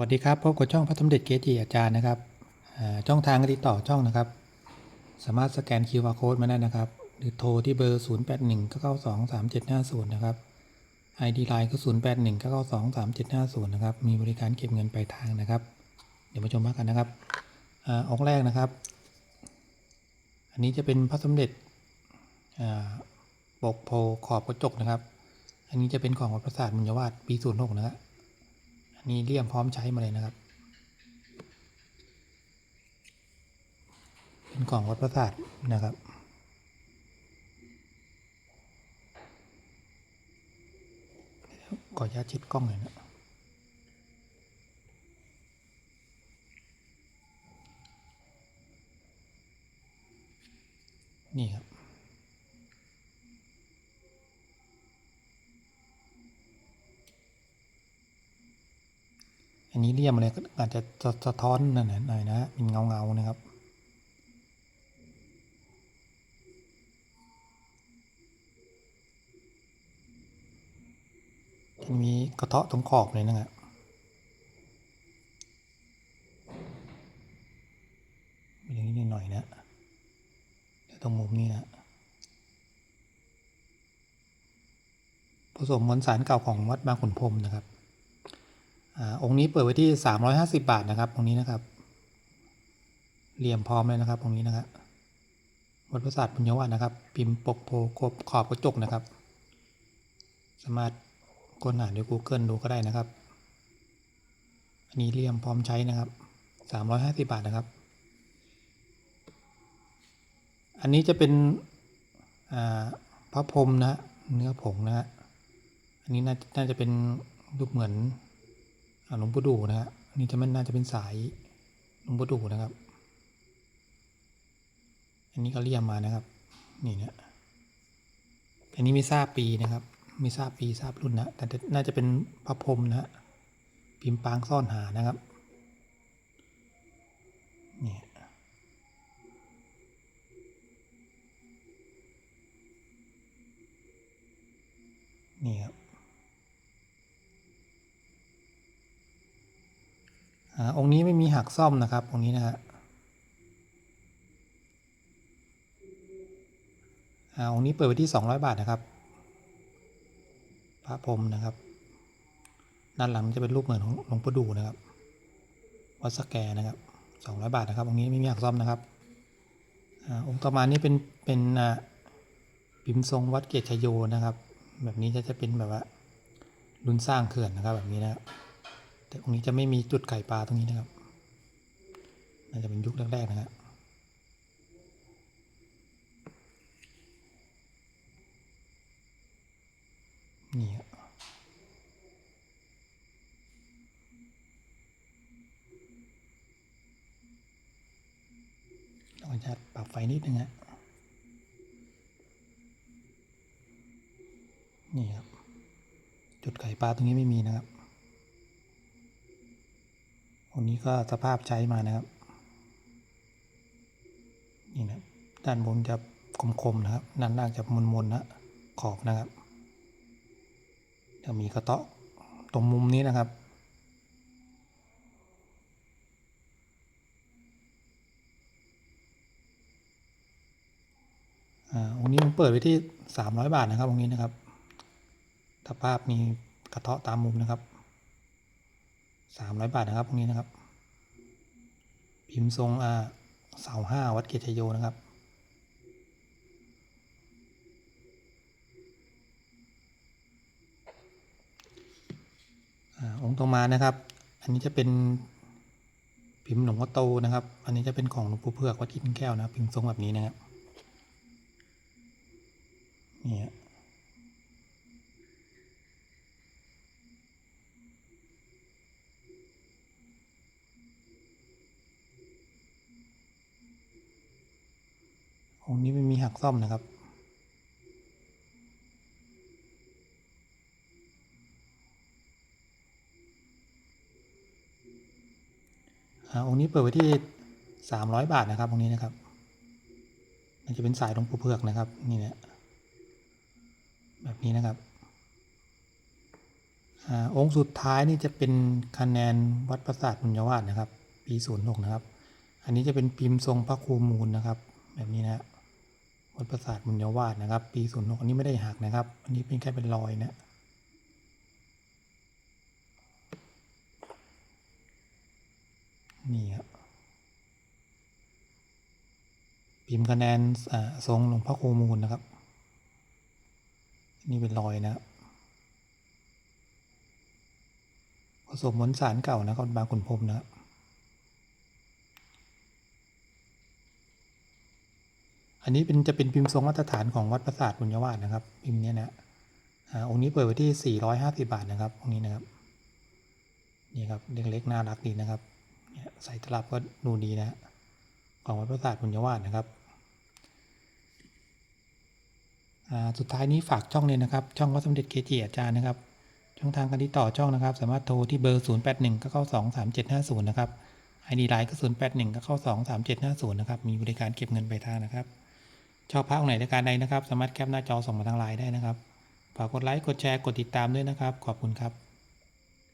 วัสดีครับพบกับช่องพระสมเด็จเกจิอาจารย์นะครับช่องทางติดต่อช่องนะครับ สามารถสแกน QR Code มาได้นะครับ หรือโทรที่เบอร์ 0 8 1 9 9 2 3 7 5 0 นะครับ ID Line ก็ 0 8 1 9 9 2 3 7 5 0 นะครับ มีบริการเก็บเงินปลายทางนะครับ เดี๋ยวมาชมกันนะครับอองค์แรกนะครับ อันนี้จะเป็นพระสมเด็จปกโพขอบกระจกนะครับ อันนี้จะเป็นของวัดประสาทมุญวาสปี06นะครับ นนี้เลี่ยมพร้อมใช้มาเลยนะครับ เป็นกล่องวัดประสาทนะครับขออนุญาตชิดกล้องหน่อยนะนี่ครับ อันนี้เลี่ยมอะไรก็อาจจะสะท้อนนั่นน่ะหน่อยนะเป็นเงาเงานะครับ จะมีกระเทาะตรงขอบเลยนะครับมีอย่างนี้นิดหน่อยนะเดี๋ยวตรงมุมนี้นะผสมมวลสารเก่าของวัดบางขุนพรมนะครับ องค์นี้เปิดไว้ที่ 350 บาทนะครับองค์นี้นะครับเหลี่ยมพร้อมเลยนะครับองค์นี้นะครับวัดประสาทปุญญวัฒนะครับ พิมพ์ปกโพกบขอบกระจกนะครับ สามารถค้นหาใน Google ดูก็ได้นะครับ อันนี้เหลี่ยมพร้อมใช้นะครับ 350 บาทนะครับ อันนี้จะเป็นอ่าพระพรมนะเนื้อผงนะฮะอันนี้น่าจะเป็นรูปเหมือน หลวงปู่ดูนะฮะอันนี้จะมันน่าจะเป็นสายหลวงปู่ดูนะครับ อันนี้ก็เรียมมานะครับ นี่เนี่ยอันนี้ไม่ทราบปีนะครับ ไม่ทราบปีทราบรุ่นนะแต่น่าจะเป็นพระพรมนะฮะพิมพ์ปางซ่อนหานะครับนี่นี่ครับ องค์นี้ไม่มีหักซ่อมนะครับ องค์นี้นะฮะอ่าองค์นี้เปิดไว้ที่ 200 บาทนะครับ พระพรมนะครับ ด้านหลังจะเป็นรูปเหมือนของหลวงปู่ดูนะครับ วัดสแกนะครับ 200 บาทนะครับ องค์นี้ไม่มีหักซ่อมนะครับอ่าองค์ต่อมานี่เป็นเป็นอ่าพิมพ์ทรงวัดเกตชโยนะครับ แบบนี้จะจะเป็นแบบว่ารุ่นสร้างเขื่อนนะครับแบบนี้นะครับ แต่ตรงนี้จะไม่มีจุดไก่ปลาตรงนี้นะครับน่าจะเป็นยุคแรกๆนะครับนี่ครับเราจะปรับไฟนิดนึงฮะนี่ครับ จุดไก่ปลาตรงนี้ไม่มีนะครับ อันนี้ก็สภาพใช้มานะครับ นี่นะด้านบนจะคมๆนะครับ ด้านล่างจะมนๆนะขอบนะครับ จะมีกระเตาะตรงมุมนี้นะครับอ่าองค์นี้ผมเปิดไว้ที่สามร้อยบาทนะครับองค์นี้นะครับสภาพมีกระเทาะตามมุมนะครับ สามร้อยบาทนะครับตรงนี้นะครับ พิมพ์ทรงอ่าเสาห้าวัดเกตชยโยนะครับองค์ต่อมานะครับ อันนี้จะเป็นพิมพ์หลวงพ่อโตนะครับ อันนี้จะเป็นของหลวงปู่เผือกวัดอินแก้วนะ พิมพ์ทรงแบบนี้นะครับ นี่ องนี้ไม่มีหักซ่อมนะครับอ่าองค์นี้เปิดไว้ที่สามร้อยบาทนะครับองค์นี้นะครับมันจะเป็นสายหลวงปู่เผือกนะครับ นี่นี่ยแบบนี้นะครับอองค์สุดท้ายนี่จะเป็นคะแนนวัดประสาทบุญยวาสนะครับ ปีศูนย์หกนะครับ อันนี้จะเป็นพิมพ์ทรงพระครูมูลนะครับ แบบนี้นะ วัดประสาทบุญยวาสนะครับ ปีศูนย์หกอันนี้ไม่ได้หักนะครับ อันนี้เป็นแค่เป็นรอยนะนี่ครับพิมพ์คะแนนอ่าทรงหลวงพ่อคูมูลนะครับ นี่เป็นรอยนะครับผสมมนต์สารเก่านะครับบางขุนพรมนะครับ อันนี้เป็นจะเป็นพิมพ์ทรงมาตรฐานของวัดประสาทบุญยวาสนะครับ พิมพ์นี้นะอ่าองค์นี้เปิดไว้ที่ 450 บาทนะครับองค์นี้นะครับนี่ครับเล็กๆน่ารักดีนะครับใส่ตลับก็ดูดีนะของวัดประสาทบุญยวาสนะครับอ่าสุดท้ายนี้ฝากช่องเลยนะครับ ช่องวัดสมเด็จเกจิอาจารย์นะครับ ช่องทางการติดต่อช่องนะครับ สามารถโทรที่เบอร์ 0 8 1 9 9 2 3 7 5 0 นะครับ ID ไลน์ก็ 0 8 1 9 9 2 3 7 5 0 นะครับ มีบริการเก็บเงินปลายทางนะครับ ชอบพระองค์ไหนในการใดนะครับ สามารถแคปหน้าจอส่งมาทางไลน์ได้นะครับ ฝากกดไลค์ กดแชร์ กดติดตามด้วยนะครับ ขอบคุณครับ